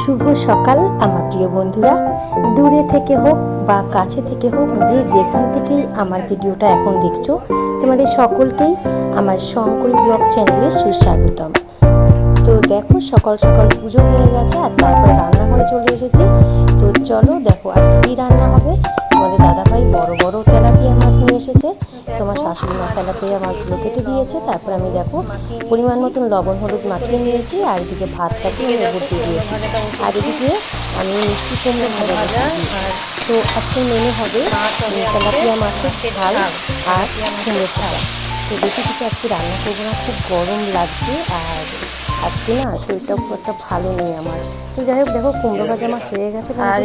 শুভ সকাল, আমার প্রিয় বন্ধুরা। দূরে থেকে হোক বা কাছে থেকে হোক, যে যেখান থেকেই আমার ভিডিওটা এখন দেখছ, তোমাদের সকলকেই আমার শঙ্করী ব্লগ চ্যানেলে সুস্বাগতম। তো দেখো, সকাল সকাল পুজো হয়ে গেছে আর তারপরে রান্নাঘরে চলে এসেছি। তো চলো দেখো, আজকে কী রান্না হবে? তোমাদের দাদাভাই বড় বড় তেলাপিয়া মাছ নিয়ে এসেছে। তোমার শাশুড়ি মা তেলাপিয়া মাছগুলো কেটে দিয়েছে। তারপর আমি দেখো, পরিমাণ মতন লবণ, হলুদ মাখিয়ে নিয়েছি আর এদিকে ভাতটাকে উপর দিয়ে দিয়েছি। আর এদিকে আমি মিষ্টি কুমড়ো ভাজা তো আজকে মেনু হবে, তেলাপিয়া মাছের ঝাল আর কুমড়ো ছাড়া তো বেশি কিছু আজকে রান্না করব না খুব গরম লাগছে আর আজকে না শরীরটা খুব একটা ভালো নেই আমার তো যাই হোক দেখো কুমড়ো ভাজা আমার খেয়ে গেছে আর।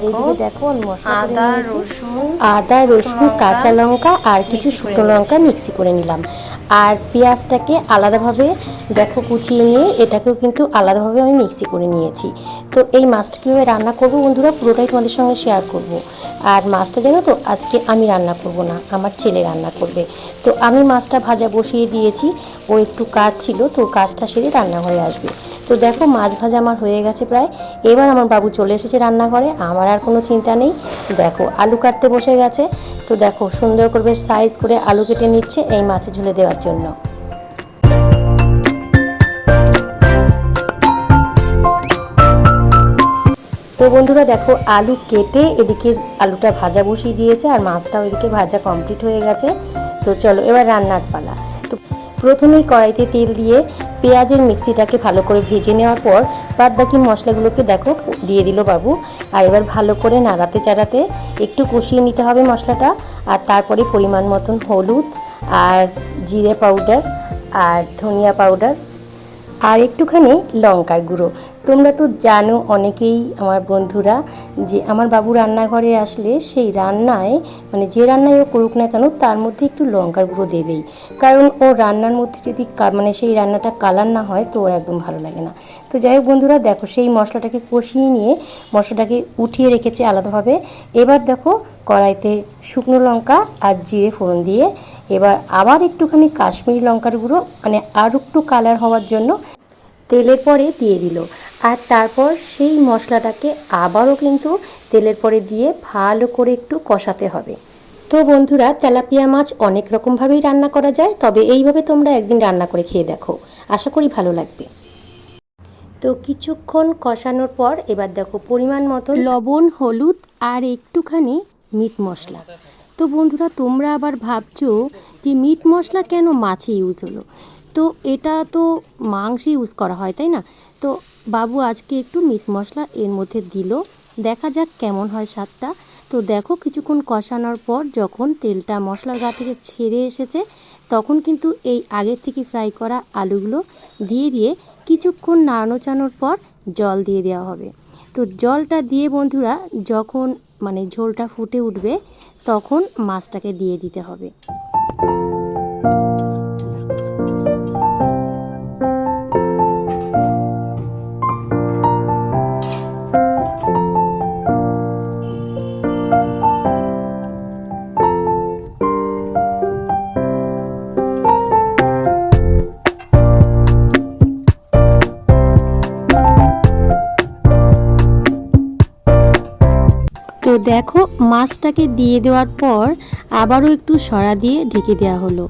এইদিকে দেখো, আমি মশলা করে নিয়েছি। আদা রসুন কাঁচা লঙ্কা আর কিছু শুকনো লঙ্কা মিক্সি করে নিলাম আর পেঁয়াজটাকে আলাদাভাবে দেখো কুচিয়ে নিয়ে এটাকেও কিন্তু আলাদাভাবে আমি মিক্সি করে নিয়েছি। তো এই মাছটা কীভাবে রান্না করব বন্ধুরা, পুরোটাই তোমাদের সঙ্গে শেয়ার করব। আর মাছটা জানো তো, আজকে আমি রান্না করব না, আমার ছেলে রান্না করবে। তো আমি মাছটা ভাজা বসিয়ে দিয়েছি, ও একটু কাজ ছিল, তো কাজটা সেরে রান্নাঘরে আসবে। তো দেখো, মাছ ভাজা আমার হয়ে গেছে প্রায়। এবার আমার বাবু চলে এসেছে রান্নাঘরে। আমার আর কোনো চিন্তা নেই। দেখো, আলু কাটতে বসে গেছে। তো দেখো, সুন্দর করে বেশ সাইজ করে আলু কেটে নিচ্ছে এই মাছে ঝুলে দেওয়ার জন্য। তো বন্ধুরা, দেখো, আলু কেটে এদিকে আলুটা ভাজা বসিয়ে দিয়েছে আর মাছটাও এদিকে ভাজা কমপ্লিট হয়ে গেছে। তো চলো, এবার রান্নার পালা। তো প্রথমেই কড়াইতে তেল দিয়ে পেঁয়াজের মিক্সিটাকে ভালো করে ভেজে নেওয়ার পর বাদ বাকি মশলাগুলোকে দেখো দিয়ে দিল বাবু। আর এবার ভালো করে নাড়াতে চাড়াতে একটু কষিয়ে নিতে হবে মশলাটা। আর তারপরে পরিমাণ মতন হলুদ আর জিরে পাউডার আর ধনিয়া পাউডার আর একটুখানি লঙ্কার গুঁড়ো। তোমরা তো জানো অনেকেই আমার বন্ধুরা, যে আমার বাবু রান্নাঘরে আসলে সেই রান্নায় মানে যে রান্নায় ও করুক না কেন, তার মধ্যে একটু লঙ্কার গুঁড়ো দেবেই। কারণ ও রান্নার মধ্যে যদি মানে সেই রান্নাটা কালার না হয়, তো ওর একদম ভালো লাগে না। তো যাই হোক বন্ধুরা, দেখো সেই মশলাটাকে কষিয়ে নিয়ে মশলাটাকে উঠিয়ে রেখেছে আলাদাভাবে। এবার দেখো কড়াইতে শুকনো লঙ্কা আর জিরে ফোড়ন দিয়ে, এবার আবার একটুখানি কাশ্মীরি লঙ্কার গুঁড়ো মানে আর একটু কালার হওয়ার জন্য তেলের পরে দিয়ে দিল। আর তারপর সেই মশলাটাকে আবারও কিন্তু তেলের পরে দিয়ে ভালো করে একটু কষাতে হবে। তো বন্ধুরা, তেলাপিয়া মাছ অনেক রকমভাবেই রান্না করা যায়, তবে এইভাবে তোমরা একদিন রান্না করে খেয়ে দেখো। আশা করি ভালো লাগবে। তো কিছুক্ষণ কষানোর পর এবার দেখো পরিমাণ মতো লবণ, হলুদ আর একটুখানি মিট মশলা। তো বন্ধুরা, তোমরা আবার ভাবছ যে মিট মশলা কেন মাছে ইউজ হলো? তো এটা তো মাংসে ইউজ করা হয়, তাই না? তো বাবু আজকে একটু মিট মশলা এর মধ্যে দিল। দেখা যাক কেমন হয় স্বাদটা। তো দেখো কিছুক্ষণ কষানোর পর যখন তেলটা মশলার গা থেকে ছেড়ে এসেছে, তখন কিন্তু এই আগের থেকে ফ্রাই করা আলুগুলো দিয়ে দিয়ে কিছুক্ষণ নাড়ানো চানোর পর জল দিয়ে দেওয়া হবে। তো জলটা দিয়ে বন্ধুরা যখন মানে ঝোলটা ফুটে উঠবে, তখন মাছটাকে দিয়ে দিতে হবে। দেখো মাছটাকে দিয়ে দেওয়ার পর আবারও একটু সরা দিয়ে ঢেকে দেওয়া হলো।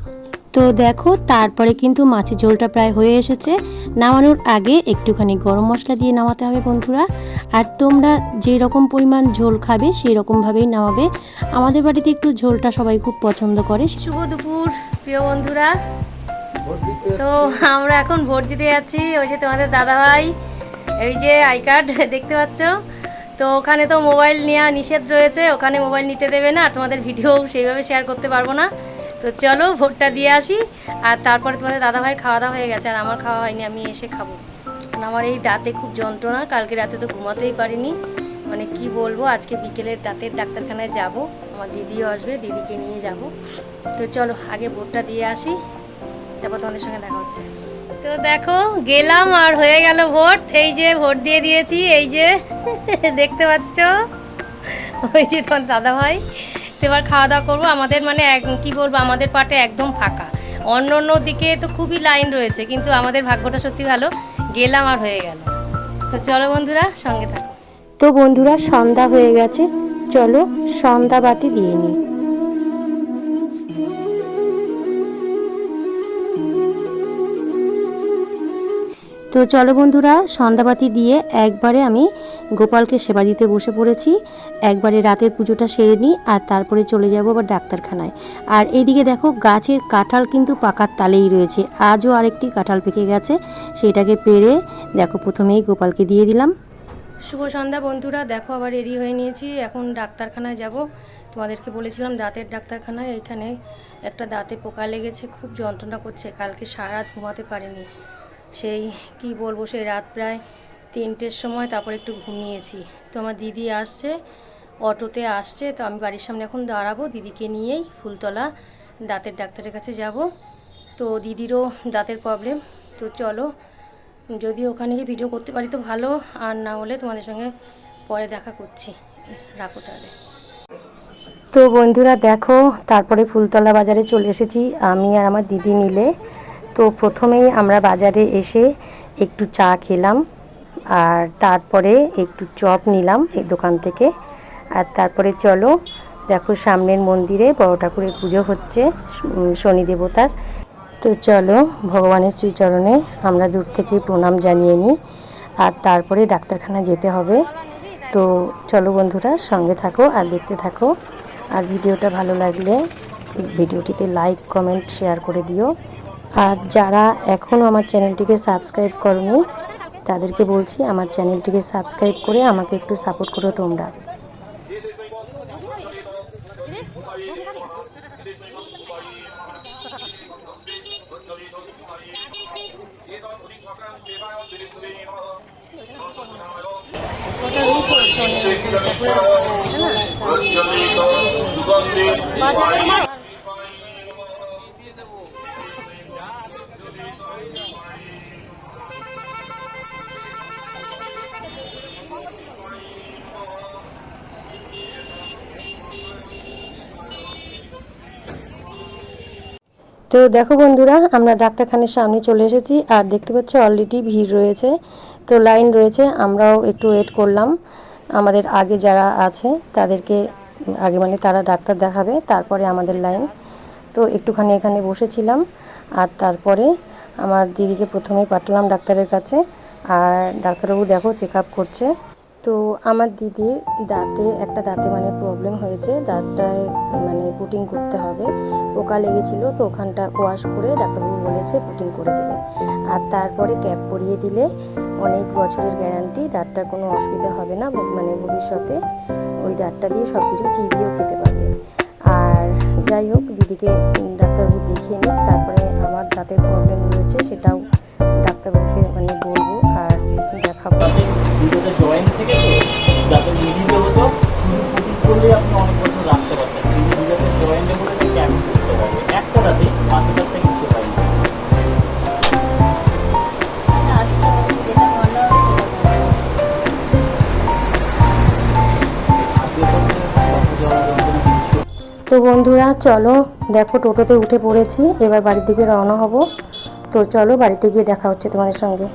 তো দেখো তারপরে কিন্তু মাছের ঝোলটা প্রায় হয়ে এসেছে। নামানোর আগে একটুখানি গরম মশলা দিয়ে নামাতে হবে বন্ধুরা। আর তোমরা যেই রকম পরিমাণ ঝোল খাবে সেই রকমভাবেই নামাবে। আমাদের বাড়িতে একটু ঝোলটা সবাই খুব পছন্দ করে। শুভ দুপুর প্রিয় বন্ধুরা। তো আমরা এখন ভোট দিতে যাচ্ছি। ওই যে তোমাদের দাদাভাই এই যে আই কার্ড দেখতে পাচ্ছ? তো ওখানে তো মোবাইল নেওয়া নিষেধ রয়েছে, ওখানে মোবাইল নিতে দেবে না, তোমাদের ভিডিও সেইভাবে শেয়ার করতে পারব না। তো চলো ভোটটা দিয়ে আসি, আর তারপরে তোমাদের দাদাভাই খাওয়া দাওয়া হয়ে গেছে, আর আমার খাওয়া হয়নি, আমি এসে খাব। কারণ আমার এই দাঁতে খুব যন্ত্রণা, কালকে রাতে তো ঘুমাতেই পারিনি। মানে কি বলব, আজকে বিকেলের দাঁতের ডাক্তারখানায় যাব, আমার দিদিও আসবে, দিদিকে নিয়ে যাব। তো চলো, আগে ভোটটা দিয়ে আসি, তারপর তোমাদের সঙ্গে দেখা হচ্ছে। তো দেখো, গেলাম আর হয়ে গেল ভোট। এই যে ভোট দিয়ে দিয়েছি, এই যে দেখতে পাচ্ছ? ওই যে তোমার দাদা ভাই তো এবার খাওয়া দাওয়া করব। আমাদের মানে কি বলব, আমাদের পাটে একদম ফাঁকা। অন্য অন্য দিকে তো খুবই লাইন রয়েছে, কিন্তু আমাদের ভাগ্যটা সত্যি ভালো। গেলাম আর হয়ে গেল। তো চলো বন্ধুরা, সঙ্গে থাকো। তো বন্ধুরা, সন্ধ্যা হয়ে গেছে। চলো সন্ধ্যা বাতি দিয়ে নিই। তো চলো বন্ধুরা, সন্ধ্যাবাতি দিয়ে একবারে আমি গোপালকে সেবা দিতে বসে পড়েছি। একবারে রাতের পুজোটা সেরে নিই আর তারপরে চলে যাব আবার ডাক্তারখানায়। আর এইদিকে দেখো, গাছের কাঁঠাল কিন্তু পাকার তালেই রয়েছে। আজও আরেকটি কাঁঠাল পেকে গেছে, সেটাকে পেরে দেখো প্রথমেই গোপালকে দিয়ে দিলাম। শুভ সন্ধ্যা বন্ধুরা, দেখো আবার রেডি হয়ে নিয়েছি। এখন ডাক্তারখানায় যাব। তোমাদেরকে বলেছিলাম দাঁতের ডাক্তারখানায় এখানে একটা দাঁতে পোকা লেগেছে, খুব যন্ত্রণা করছে। কালকে সারা ঘুমাতে পারিনি। সেই, কি বলব, সেই রাত প্রায় তিনটের সময় তারপর একটু ঘুমিয়েছি। তো আমার দিদি আসছে, অটোতে আসছে, তো আমি বাড়ির সামনে এখন দাঁড়াবো। দিদিকে নিয়েই ফুলতলা দাঁতের ডাক্তারের কাছে যাব। তো দিদিরও দাঁতের প্রবলেম। তো চলো যদি ওখানে গিয়ে ভিডিও করতে পারি তো ভালো, আর না হলে তোমাদের সঙ্গে পরে দেখা করছি। রাখো তাহলে। তো বন্ধুরা দেখো, তারপরে ফুলতলা বাজারে চলে এসেছি। আমি আর আমার দিদি মিলে। তো প্রথমেই আমরা বাজারে এসে একটু চা খেলাম, আর তারপরে একটু চপ নিলাম এই দোকান থেকে। আর তারপরে চলো, দেখো সামনের মন্দিরে বড় ঠাকুরের পুজো হচ্ছে শনি দেবতার। তো চলো, ভগবানের শ্রীচরণে আমরা দূর থেকে প্রণাম জানিয়ে নিই, আর তারপরে ডাক্তারখানা যেতে হবে। তো চলো বন্ধুরা, সঙ্গে থাকো আর দেখতে থাকো। আর ভিডিওটা ভালো লাগলে, ভিডিওটিতে লাইক কমেন্ট শেয়ার করে দিও। আর যারা এখনও আমার চ্যানেলটিকে সাবস্ক্রাইব করনি, তাদেরকে বলছি আমার চ্যানেলটিকে সাবস্ক্রাইব করে আমাকে একটু সাপোর্ট করো তোমরা। তো দেখো বন্ধুরা, আমরা ডাক্তারখানার সামনে চলে এসেছি আর দেখতে পাচ্ছ অলরেডি ভিড় রয়েছে। তো লাইন রয়েছে, আমরাও একটু ওয়েট করলাম। আমাদের আগে যারা আছে, তাদেরকে আগে মানে তারা ডাক্তার দেখাবে, তারপরে আমাদের লাইন তো একটুখানি এখানে বসেছিলাম আর তারপরে আমার দিদিকে প্রথমেই পাঠালাম ডাক্তারের কাছে। আর ডাক্তারবাবু দেখো চেক আপ করছে। তো আমার দিদির দাঁতে, একটা দাঁতে মানে প্রবলেম হয়েছে, দাঁতটায় মানে পুটিং করতে হবে। পোকা লেগেছিল তো ওখানটা ওয়াশ করে ডাক্তারবাবু বলেছে পুটিং করে দেবে। আর তারপরে ক্যাপ পরিয়ে দিলে অনেক বছরের গ্যারান্টি দাঁতটার কোনো অসুবিধা হবে না মানে ভবিষ্যতে ওই দাঁতটা দিয়ে সব কিছু চিবিয়েও খেতে পারবে। আর যাই হোক, দিদিকে ডাক্তারবাবু দেখিয়ে নিক, তারপরে আমার দাঁতের প্রবলেম রয়েছে সেটাও ডাক্তারবাবুকে মানে বলব আর দেখাবো। তো বন্ধুরা, চলো দেখো টোটোতে উঠে পড়েছি, এবার বাড়ির দিকে রওনা হব। তো চলো বাড়িতে গিয়ে দেখা হচ্ছে তোমাদের সঙ্গে।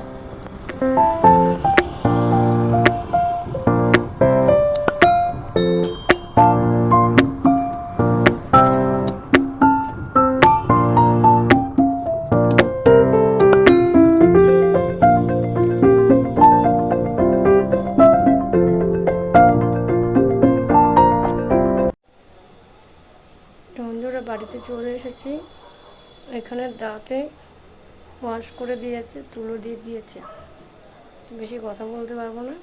বন্ধুরা বাড়িতে চলে এসেছি। এখানে দাঁতে ওয়াশ করে দিয়েছে, তুলো দিয়ে দিয়েছে। বেশি কথা বলতে পারব না।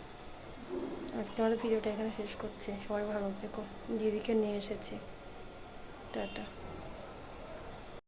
আজকে আমাদের ভিডিওটা এখানে শেষ করছে। সবাই ভালো থেকো। দিদিকে নিয়ে এসেছি। টাটা।